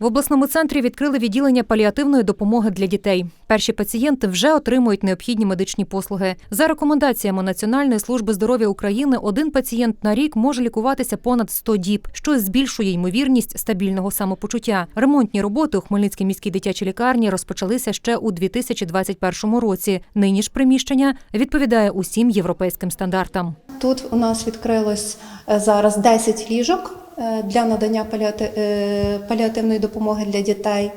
В обласному центрі відкрили відділення паліативної допомоги для дітей. Перші пацієнти вже отримують необхідні медичні послуги. За рекомендаціями Національної служби здоров'я України, один пацієнт на рік може лікуватися понад 100 діб, що збільшує ймовірність стабільного самопочуття. Ремонтні роботи у Хмельницькій міській дитячій лікарні розпочалися ще у 2021 році. Нині ж приміщення відповідає усім європейським стандартам. Тут у нас відкрилось е, зараз 10 ліжок для надання е, паліативної допомоги для дітей.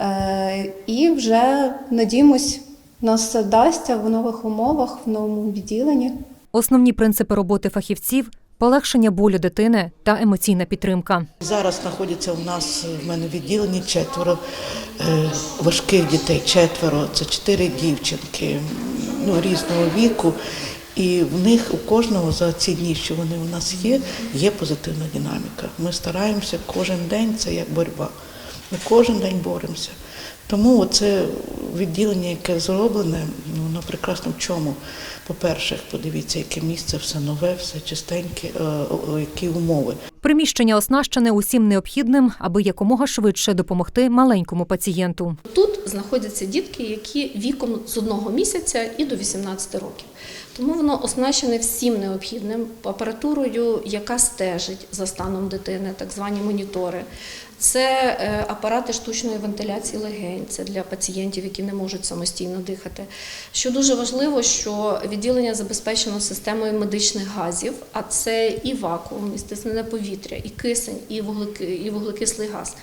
Е, І вже надіємось, нас все вдасться в нових умовах, в новому відділенні. Основні принципи роботи фахівців полегшення болю дитини та емоційна підтримка. Зараз знаходяться у нас в мене відділенні четверо е, важких дітей, четверо, це чотири дівчинки ну, різного віку. І в них у кожного за ці дні, що вони у нас є, є позитивна динаміка. Ми стараємося кожен день, це як боротьба. Ми кожен день боремося. Тому це відділення, яке зроблене, воно прекрасно в чому. По-перше, подивіться, яке місце, все нове, все чистеньке, е, які умови. Приміщення оснащене усім необхідним, аби якомога швидше допомогти маленькому пацієнту. Тут знаходяться дітки, які віком з одного місяця і до 18 років. Тому воно оснащене всім необхідним апаратурою, яка стежить за станом дитини, так звані монітори. Це е, апарати штучної вентиляції легень, це для пацієнтів, які не можуть самостійно дихати. Що дуже важливо, що відділення забезпечено системою медичних газів, а це і вакуум, і стиснене повітря, і кисень, і вуглеки, і вуглекислий газ.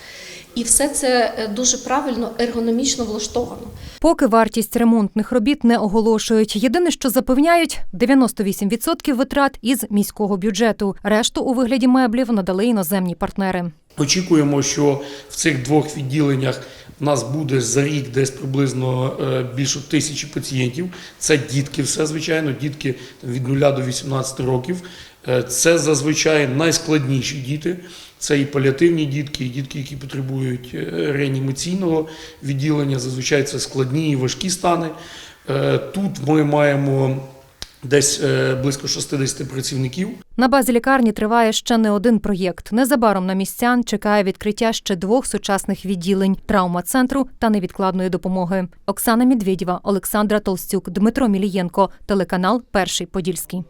І все це е, дуже правильно ергономічно влаштовано. Поки вартість ремонтних робіт не оголошують. Єдине, що запевняють, 98% витрат із міського бюджету. Решту у вигляді меблів надали іноземні партнери. Очікуємо, що в цих двох відділеннях в нас буде за рік десь приблизно е, більше тисячі пацієнтів. Це дітки, все звичайно, дітки від 0 до 18 років. Е, Це зазвичай найскладніші діти. Це і паліативні дітки, і дітки, які потребують е, реанімаційного відділення. Зазвичай це складні і важкі стани. Тут ми маємо десь е, близько 60 працівників. На базі лікарні триває ще не один проєкт. Незабаром на містян чекає відкриття ще двох сучасних відділень травма-центру та невідкладної допомоги. Оксана Медведєва, Олександра Толстюк, Дмитро Мілієнко, телеканал Перший Подільський.